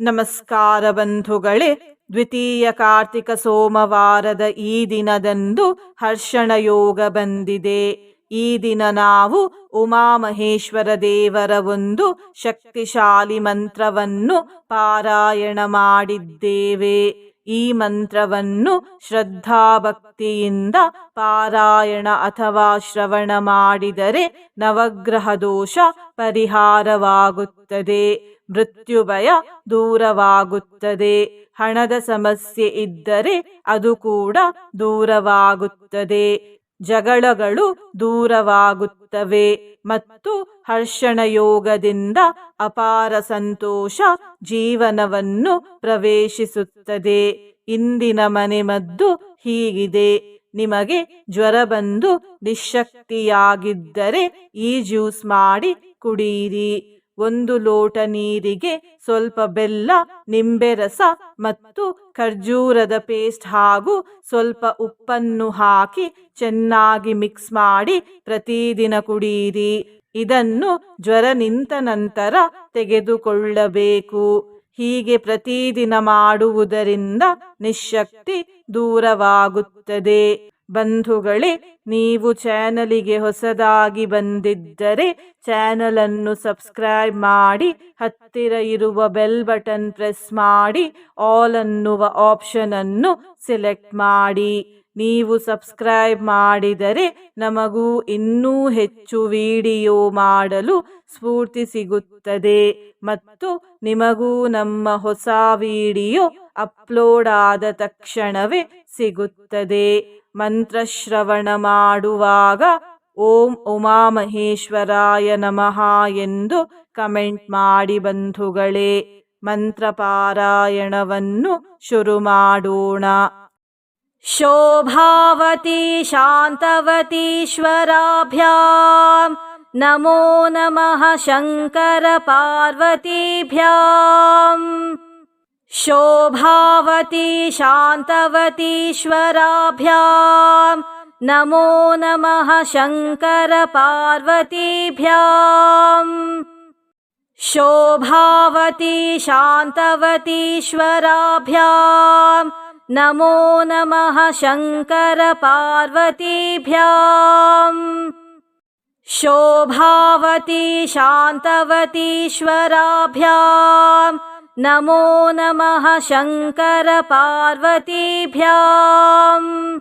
ನಮಸ್ಕಾರ ಬಂಧುಗಳೇ, ದ್ವಿತೀಯ ಕಾರ್ತಿಕ ಸೋಮವಾರದ ಈ ದಿನದಂದು ಹರ್ಷಣ ಯೋಗ ಬಂದಿದೆ. ಈ ದಿನ ನಾವು ಉಮಾಮಹೇಶ್ವರ ದೇವರ ಒಂದು ಶಕ್ತಿಶಾಲಿ ಮಂತ್ರವನ್ನು ಪಾರಾಯಣ ಮಾಡಿದ್ದೇವೆ. ಈ ಮಂತ್ರವನ್ನು ಶ್ರದ್ಧಾಭಕ್ತಿಯಿಂದ ಪಾರಾಯಣ ಅಥವಾ ಶ್ರವಣ ಮಾಡಿದರೆ ನವಗ್ರಹ ದೋಷ ಪರಿಹಾರವಾಗುತ್ತದೆ. ಮೃತ್ಯುಭಯ ದೂರವಾಗುತ್ತದೆ. ಹಣದ ಸಮಸ್ಯೆ ಇದ್ದರೆ ಅದು ಕೂಡ ದೂರವಾಗುತ್ತದೆ. ಜಗಳಗಳು ದೂರವಾಗುತ್ತವೆ ಮತ್ತು ಹರ್ಷಣ ಯೋಗದಿಂದ ಅಪಾರ ಸಂತೋಷ ಜೀವನವನ್ನು ಪ್ರವೇಶಿಸುತ್ತದೆ. ಇಂದಿನ ಮನೆಮದ್ದು ಹೀಗಿದೆ. ನಿಮಗೆ ಜ್ವರ ಬಂದು ನಿಶಕ್ತಿಯಾಗಿದ್ದರೆ ಈ ಜ್ಯೂಸ್ ಮಾಡಿ ಕುಡಿಯಿರಿ ಒಂದು ಲೋಟ ನೀರಿಗೆ ಸ್ವಲ್ಪ ಬೆಲ್ಲ, ನಿಂಬೆ ರಸ ಮತ್ತು ಖರ್ಜೂರದ ಪೇಸ್ಟ್ ಹಾಗೂ ಸ್ವಲ್ಪ ಉಪ್ಪನ್ನು ಹಾಕಿ ಚೆನ್ನಾಗಿ ಮಿಕ್ಸ್ ಮಾಡಿ ಪ್ರತಿದಿನ ಕುಡಿಯಿರಿ ಇದನ್ನು ಜ್ವರ ನಿಂತ ನಂತರ ತೆಗೆದುಕೊಳ್ಳಬೇಕು. ಹೀಗೆ ಪ್ರತಿದಿನ ಮಾಡುವುದರಿಂದ ನಿಶಕ್ತಿ ದೂರವಾಗುತ್ತದೆ. ಬಂಧುಗಳೇ, ನೀವು ಚಾನಲಿಗೆ ಹೊಸದಾಗಿ ಬಂದಿದ್ದರೆ ಚಾನಲನ್ನು ಸಬ್ಸ್ಕ್ರೈಬ್ ಮಾಡಿ, ಹತ್ತಿರ ಇರುವ ಬೆಲ್ ಬಟನ್ ಪ್ರೆಸ್ ಮಾಡಿ, ಆಲ್ ಅನ್ನುವ ಆಪ್ಷನನ್ನು ಸೆಲೆಕ್ಟ್ ಮಾಡಿ. ನೀವು ಸಬ್ಸ್ಕ್ರೈಬ್ ಮಾಡಿದರೆ ನಮಗೂ ಇನ್ನೂ ಹೆಚ್ಚು ವಿಡಿಯೋ ಮಾಡಲು ಸ್ಫೂರ್ತಿ ಸಿಗುತ್ತದೆ ಮತ್ತು ನಿಮಗೂ ನಮ್ಮ ಹೊಸ ವಿಡಿಯೋ ಅಪ್ಲೋಡ್ ಆದ ತಕ್ಷಣವೇ ಸಿಗುತ್ತದೆ. ಮಂತ್ರಶ್ರವಣ ಮಾಡುವಾಗ ಓಂ ಉಮಾಮಹೇಶ್ವರಾಯ ನಮಃ ಎಂದು ಕಮೆಂಟ್ ಮಾಡಿ ಬಂಧುಗಳೇ. ಮಂತ್ರ ಪಾರಾಯಣವನ್ನು ಶುರು ಮಾಡೋಣ. शोभावती शान्तवतीश्वराभ्यां नमो नमः शङ्करपार्वतीभ्याम्। शोभावती शोभावति शान्तवतीश्वराभ्यां नमो नमः शङ्करपार्वतीभ्याम्। शोभावती शान्तवतीश्वराभ्याम्। नमो नमः शङ्करपार्वतीभ्याम्। शोभावती शान्तवतीश्वराभ्याम्। नमो नमः शङ्करपार्वतीभ्याम्।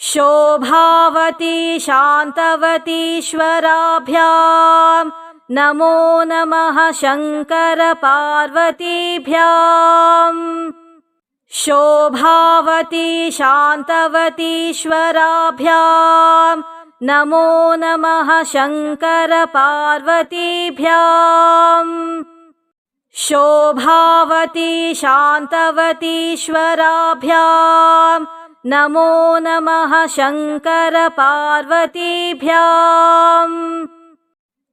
शोभावती शान्तवतीश्वराभ्याम्। नमो नमः शङ्करपार्वतीभ्याम् शोभावती शान्तवतीश्वराभ्याम्। नमो नमः शङ्करपार्वतीभ्याम्। शोभावती शान्तवतीश्वराभ्यां नमो नमः शङ्करपार्वतीभ्याम्।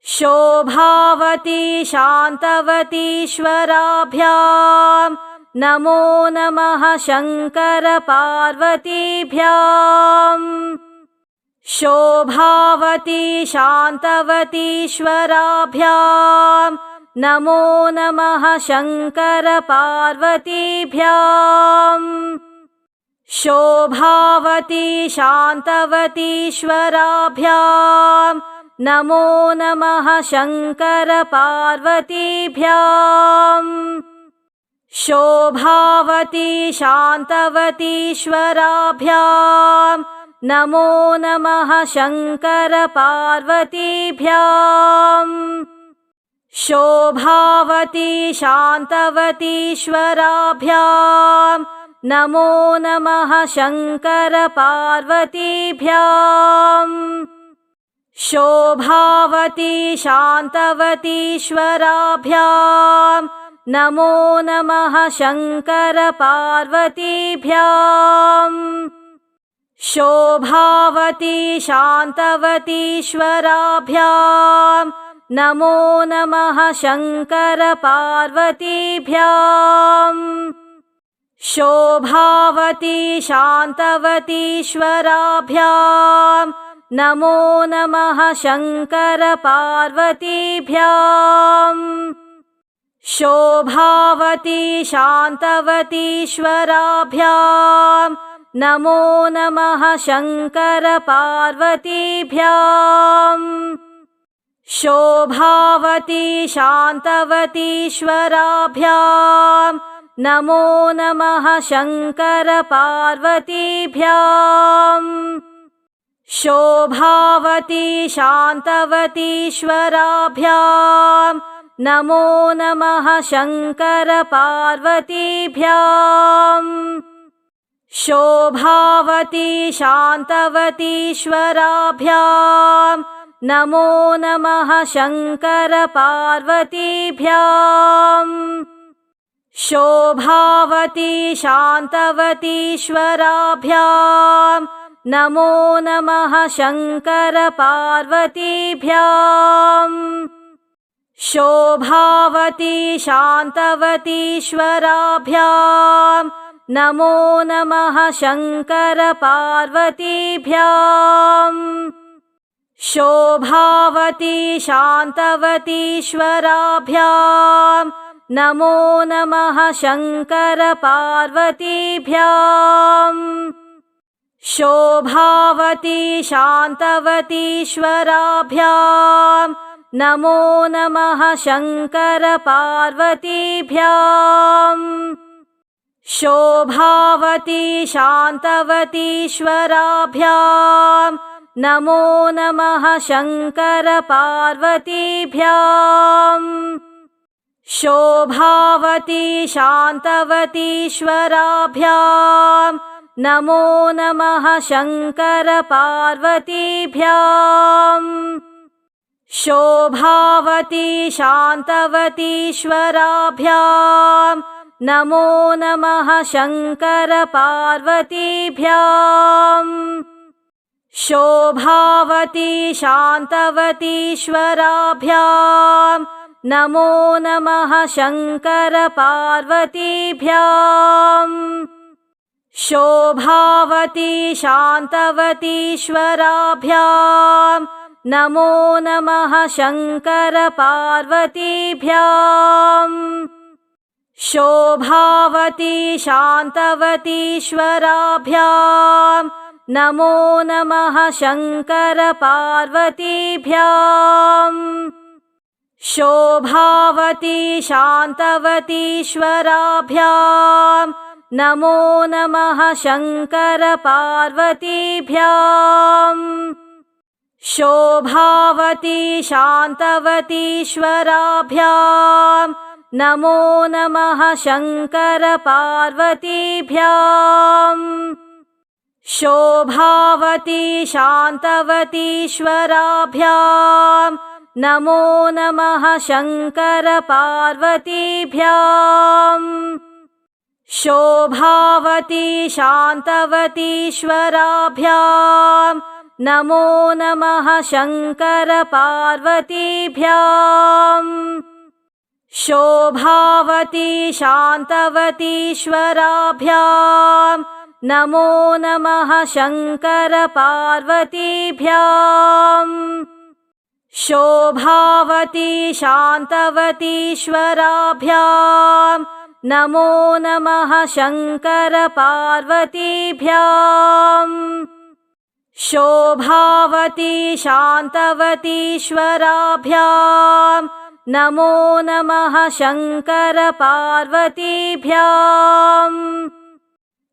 शोभावती शान्तवतीश्वराभ्यां नमो नमः शङ्करपार्वतीभ्याम्। शोभावती शान्तवतीश्वराभ्याम्। नमो नमः शङ्करपार्वतीभ्याम्। शोभावती शान्तवतीश्वराभ्याम्। नमो नमः शङ्करपार्वतीभ्याम् शोभावती शान्तवतीश्वराभ्याम्। नमो नमः शङ्करपार्वतीभ्याम्। शोभावती शान्तवतीश्वराभ्यां नमो नमः शङ्करपार्वतीभ्याम्। शोभावती शान्तवतीश्वराभ्यां नमो नमः शङ्करपार्वतीभ्याम्। शोभावती शान्तवतीश्वराभ्याम्। नमो नमः शङ्करपार्वतीभ्याम्। शोभावती शान्तवतीश्वराभ्यां नमो नमः शङ्करपार्वतीभ्याम् शोभावती शान्तवतीश्वराभ्यां नमो नमः शङ्करपार्वतीभ्याम्। शोभावती शान्तवतीश्वराभ्यां नमो नमः शङ्करपार्वतीभ्याम्। शोभावती शान्तवतीश्वराभ्यां नमो नमः शङ्करपार्वतीभ्याम्। शोभावती शान्तवतीश्वराभ्यां नमो नमः शङ्करपार्वतीभ्याम्। शोभावती शान्तवतीश्वराभ्यां नमो नमः शङ्करपार्वतीभ्याम् शोभावती शान्तवतीश्वराभ्यां नमो नमः शङ्करपार्वतीभ्याम्। शोभावती शान्तवतीश्वराभ्यां नमो नमः शङ्करपार्वतीभ्याम्। शोभावती शान्तवतीश्वराभ्यां नमो नमः शङ्करपार्वतीभ्याम्। शोभावती शान्तवतीश्वराभ्यां नमो नमः शङ्करपार्वतीभ्याम्। शोभावती शान्तवतीश्वराभ्यां नमो नमः शङ्करपार्वतीभ्याम् शोभावती शान्तवतीश्वराभ्यां नमो नमः शङ्करपार्वतीभ्याम्। शोभावती शान्तवतीश्वराभ्यां नमो नमः शङ्करपार्वतीभ्याम्। शोभावती शान्तवतीश्वराभ्यां नमो नमः शङ्करपार्वतीभ्याम्। शोभावती शान्तवतीश्वराभ्यां नमो नमः शङ्करपार्वतीभ्याम्। शोभावती शान्तवतीश्वराभ्यां नमो नमः शङ्करपार्वतीभ्याम् शोभावती शान्तवतीश्वराभ्यां नमो नमः शङ्करपार्वतीभ्याम्। शोभावती शान्तवतीश्वराभ्यां नमो नमः शङ्करपार्वतीभ्याम्। शोभावती शान्तवतीश्वराभ्यां नमो नमः शङ्करपार्वतीभ्याम्। शोभावती शान्तवतीश्वराभ्यां नमो नमः शङ्करपार्वतीभ्याम्। शोभावती शान्तवतीश्वराभ्यां नमो नमः शङ्करपार्वतीभ्याम् शोभावती शान्तवतीश्वराभ्यां नमो नमः शङ्करपार्वतीभ्याम्।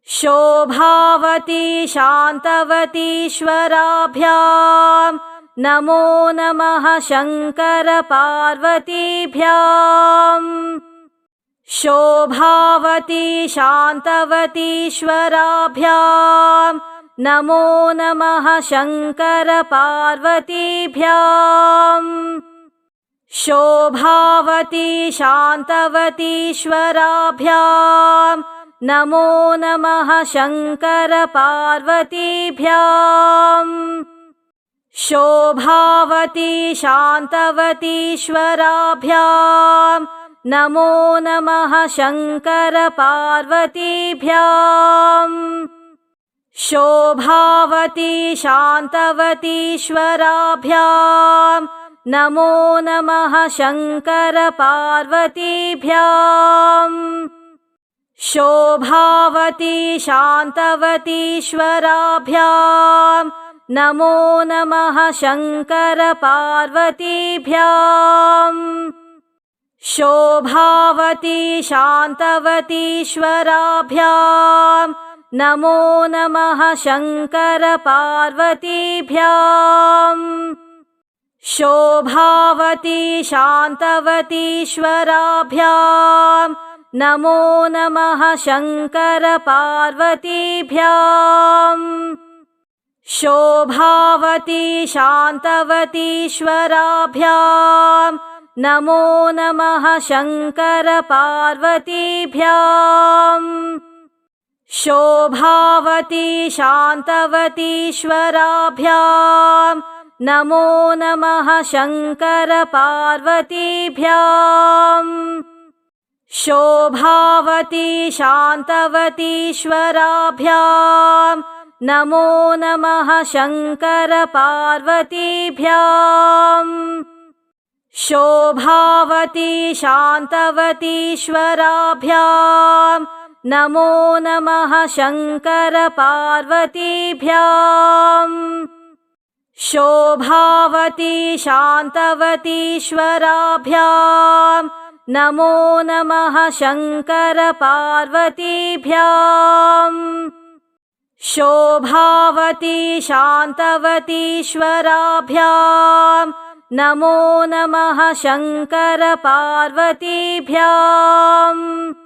शोभावती शान्तवतीश्वराभ्यां नमो नमः शङ्करपार्वतीभ्याम्। शोभावती शान्तवतीश्वराभ्यां नमो नमः शङ्करपार्वतीभ्याम्। शोभावती शान्तवतीश्वराभ्यां नमो नमः शङ्करपार्वतीभ्याम्। शोभावती शान्तवतीश्वराभ्यां नमो नमः शङ्करपार्वतीभ्याम् शोभावती शान्तवतीश्वराभ्यां नमो नमः शङ्करपार्वतीभ्याम्। शोभावती शान्तवतीश्वराभ्याम्। नमो नमः शङ्करपार्वतीभ्याम्। शोभावती शान्तवतीश्वराभ्याम् नमो नमः शङ्करपार्वतीभ्याम्। शोभावती शान्तवतीश्वराभ्याम्। नमो नमः शङ्करपार्वतीभ्याम्। शोभावती शान्तवतीश्वराभ्याम्। नमो नमः शङ्करपार्वतीभ्याम् शोभावती शान्तवतीश्वराभ्याम्। नमो नमः शङ्करपार्वतीभ्याम्। शोभावती शान्तवतीश्वराभ्याम्। नमो नमः शङ्करपार्वतीभ्याम्। शोभावती शान्तवतीश्वराभ्याम् नमो नमः शङ्करपार्वतीभ्याम्। शोभावती शान्तवतीश्वराभ्याम्। नमो नमः शङ्करपार्वतीभ्याम्। शोभावती शान्तवतीश्वराभ्याम्। नमो नमः शङ्करपार्वतीभ्याम्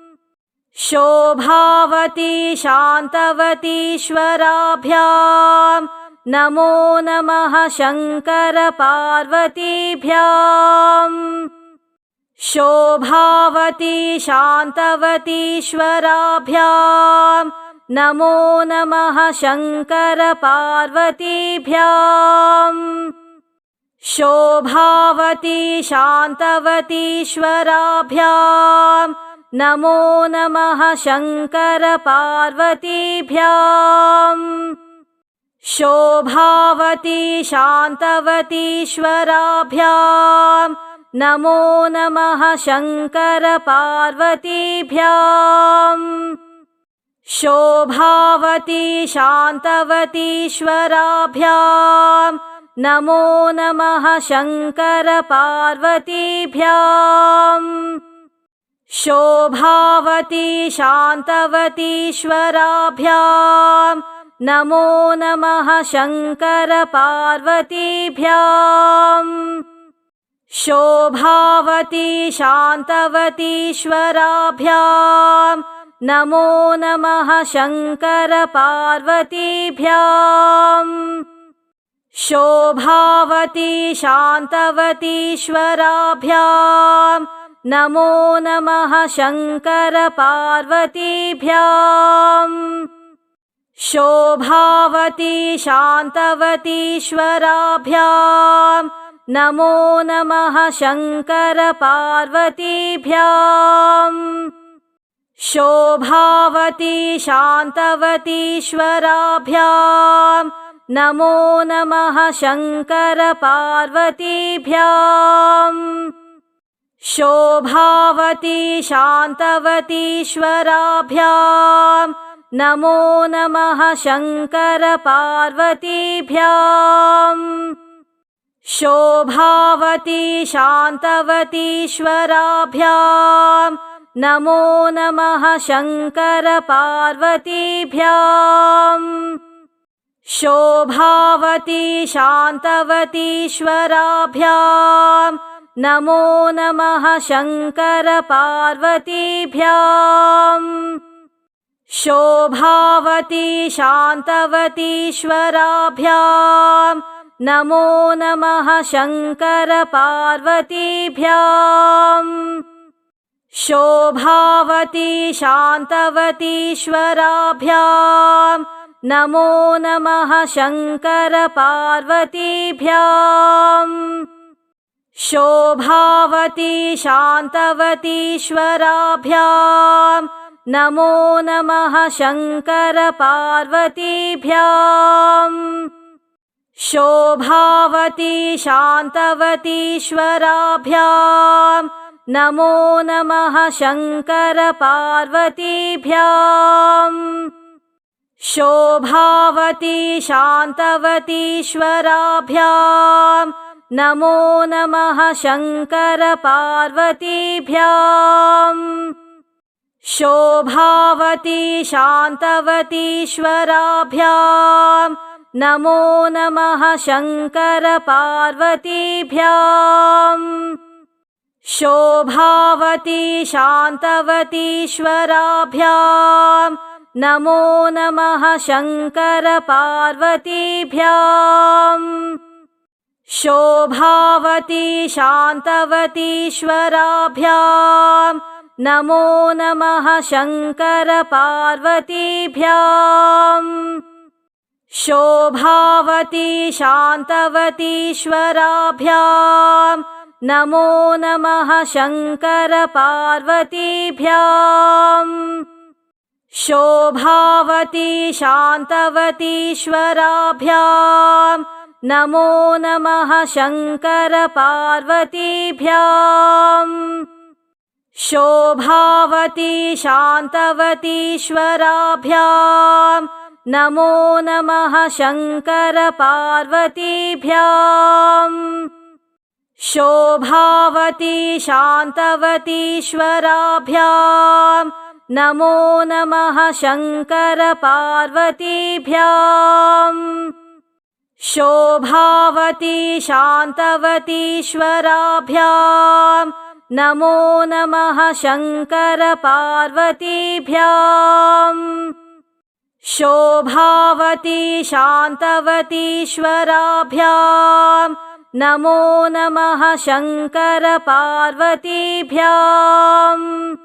शोभावती शान्तवतीश्वराभ्याम् नमो नमः शङ्करपार्वतीभ्याम् शोभावती शान्तवतीश्वराभ्याम् नमो नमः शङ्करपार्वतीभ्याम् शोभावती शान्तवतीश्वराभ्याम् नमो नमः शङ्करपार्वतीभ्याम्। शोभावती शान्तवतीश्वराभ्याम्। नमो नमः शङ्करपार्वतीभ्याम्। शोभावती शान्तवतीश्वराभ्याम्। नमो नमः शङ्करपार्वतीभ्याम् शोभावती शान्तवतीश्वराभ्याम्। नमो नमः शङ्करपार्वतीभ्याम्। शोभावती शान्तवतीश्वराभ्याम्। नमो नमः शङ्करपार्वतीभ्याम्। शोभावती शान्तवतीश्वराभ्याम् नमो नमः शङ्करपार्वतीभ्याम्। शोभावती शान्तवतीश्वराभ्याम्। नमो नमः शङ्करपार्वतीभ्याम्। शोभावती शान्तवतीश्वराभ्याम्। नमो नमः शङ्करपार्वतीभ्याम् शोभावती शान्तवतीश्वराभ्याम्। नमो नमः शङ्करपार्वतीभ्याम्। शोभावती शान्तवतीश्वराभ्याम्। नमो नमः शङ्करपार्वतीभ्याम्। शोभावती शान्तवतीश्वराभ्याम् नमो नमः शङ्करपार्वतीभ्याम्। शोभावती शान्तवतीश्वराभ्याम्। नमो नमः शङ्करपार्वतीभ्याम्। शोभावती शान्तवतीश्वराभ्याम्। नमो नमः शङ्करपार्वतीभ्याम् शोभावती शान्तवतीश्वराभ्याम् नमो नमः शङ्करपार्वतीभ्याम् शोभावती शान्तवतीश्वराभ्यां नमो नमः शङ्करपार्वतीभ्याम् शोभावती शान्तवतीश्वराभ्यां नमो नमः शङ्करपार्वतीभ्याम्। शोभावती शान्तवतीश्वराभ्यां नमो नमः शङ्करपार्वतीभ्याम्। शोभावती शान्तवतीश्वराभ्यां नमो नमः शङ्करपार्वतीभ्याम् शोभावती शान्तवतीश्वराभ्यां नमो नमः शङ्करपार्वतीभ्याम्। शोभावती शान्तवतीश्वराभ्यां नमो नमः शङ्करपार्वतीभ्याम्। शोभावती शान्तवतीश्वराभ्यां नमो नमः शङ्करपार्वतीभ्याम्। शोभावती शान्तवतीश्वराभ्यां नमो नमः शङ्करपार्वतीभ्याम्। शोभावती शान्तवतीश्वराभ्यां नमो नमः शङ्करपार्वतीभ्याम् शोभावती शान्तवतीश्वराभ्यां नमो नमः शङ्करपार्वतीभ्याम्। शोभावती शान्तवतीश्वराभ्यां नमो नमः शङ्करपार्वतीभ्याम्।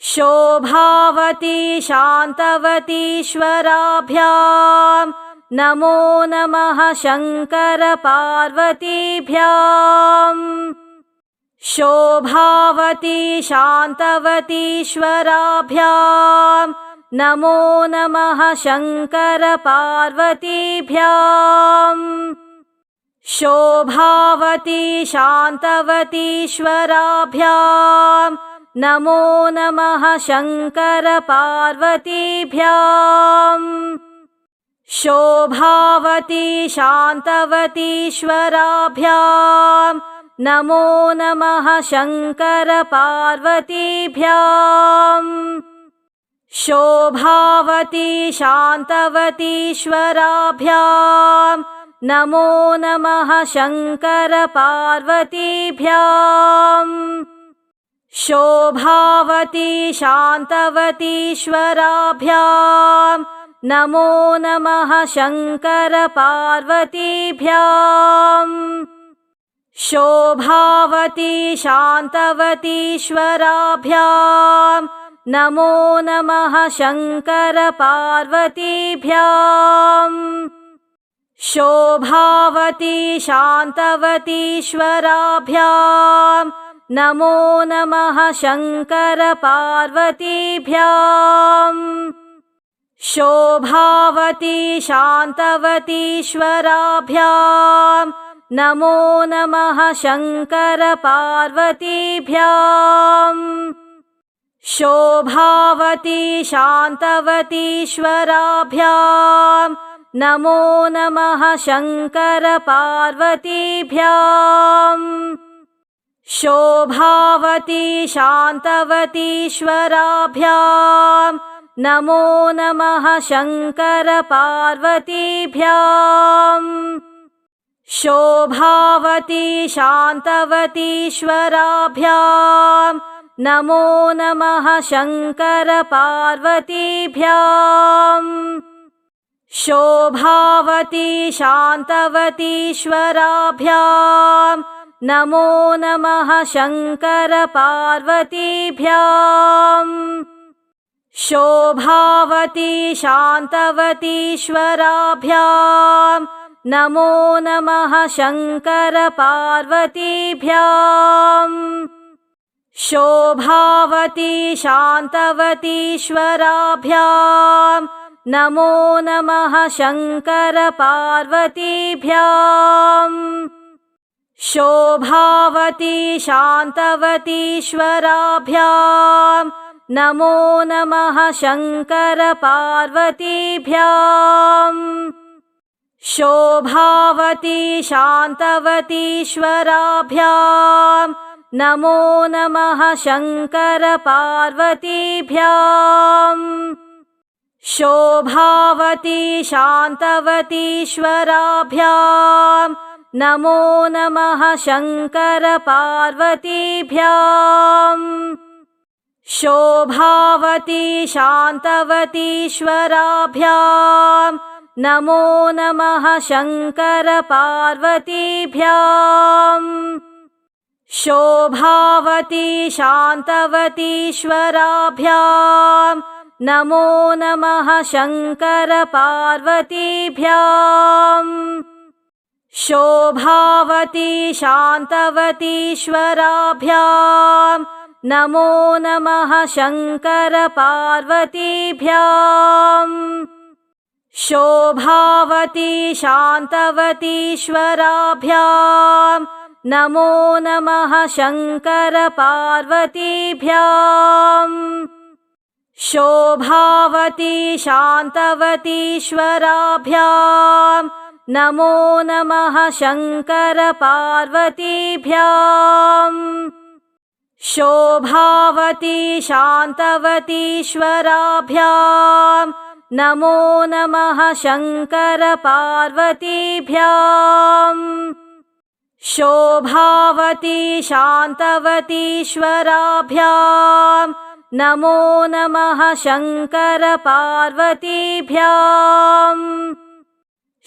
शोभावती शान्तवतीश्वराभ्यां नमो नमः शङ्करपार्वतीभ्याम्। शोभावती शान्तवतीश्वराभ्यां नमो नमः शङ्करपार्वतीभ्याम्। शोभावती शान्तवतीश्वराभ्यां नमो नमः शङ्करपार्वतीभ्याम् शोभावती शान्तवतीश्वराभ्यां नमो नमः शङ्करपार्वतीभ्याम्। शोभावती शान्तवतीश्वराभ्यां नमो नमः शङ्करपार्वतीभ्याम्। शोभावती शान्तवतीश्वराभ्यां नमो नमः शङ्करपार्वतीभ्याम्। शोभावती शान्तवतीश्वराभ्यां नमो नमः शङ्करपार्वतीभ्याम्। शोभावती शान्तवतीश्वराभ्यां नमो नमः शङ्करपार्वतीभ्याम् शोभावती शान्तवतीश्वराभ्यां नमो नमः शङ्करपार्वतीभ्याम् शोभावती शान्तवतीश्वराभ्यां नमो नमः शङ्करपार्वतीभ्याम् शोभावती शान्तवतीश्वराभ्यां नमो नमः शङ्करपार्वतीभ्याम्। शोभावती शान्तवतीश्वराभ्यां नमो नमः शङ्करपार्वतीभ्याम्। शोभावती शान्तवतीश्वराभ्यां नमो नमः शङ्करपार्वतीभ्याम् शोभावती शान्तवतीश्वराभ्यां नमो नमः शङ्करपार्वतीभ्याम्। शोभावती शान्तवतीश्वराभ्यां नमो नमः शङ्करपार्वतीभ्याम्। शोभावती शान्तवतीश्वराभ्याम् नमो नमः शङ्करपार्वतीभ्याम्। शोभावती शान्तवतीश्वराभ्याम्। नमो नमः शङ्करपार्वतीभ्याम्। शोभावती शान्तवतीश्वराभ्याम्। नमो नमः शङ्करपार्वतीभ्याम् शोभावती शान्तवतीश्वराभ्याम्। नमो नमः शङ्करपार्वतीभ्याम्। शोभावती शान्तवतीश्वराभ्याम्। नमो नमः शङ्करपार्वतीभ्याम्। शोभावती शान्तवतीश्वराभ्याम् नमो नमः शङ्करपार्वतीभ्याम्। शोभावती शान्तवतीश्वराभ्याम्। नमो नमः शङ्करपार्वतीभ्याम्। शोभावती शान्तवतीश्वराभ्याम्। नमो नमः शङ्करपार्वतीभ्याम् शोभावती शान्तवतीश्वराभ्याम् नमो नमः शङ्करपार्वतीभ्याम् शोभावती शान्तवतीश्वराभ्याम् नमो नमः शङ्करपार्वतीभ्याम्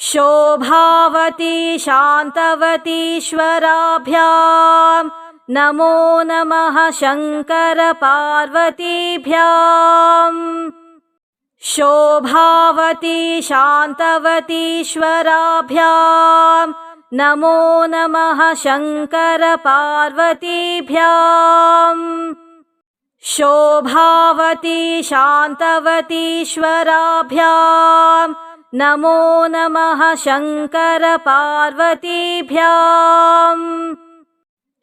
शोभावती शान्तवतीश्वराभ्याम् नमो नमः शङ्करपार्वतीभ्याम्। शोभावती शान्तवतीश्वराभ्याम्। नमो नमः शङ्करपार्वतीभ्याम्। शोभावती शान्तवतीश्वराभ्याम्। नमो नमः शङ्करपार्वतीभ्याम्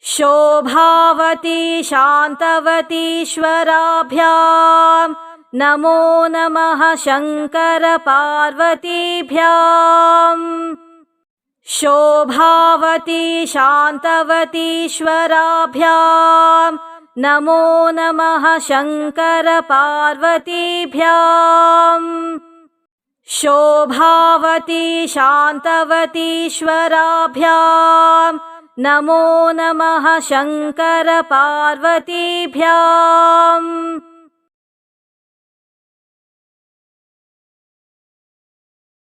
शोभावती शान्तवतीश्वराभ्याम्। नमो नमः शङ्करपार्वतीभ्याम्। शोभावती शान्तवतीश्वराभ्याम्। नमो नमः शङ्करपार्वतीभ्याम्। शोभावती शान्तवतीश्वराभ्याम् नमो नमः शङ्करपार्वतीभ्याम्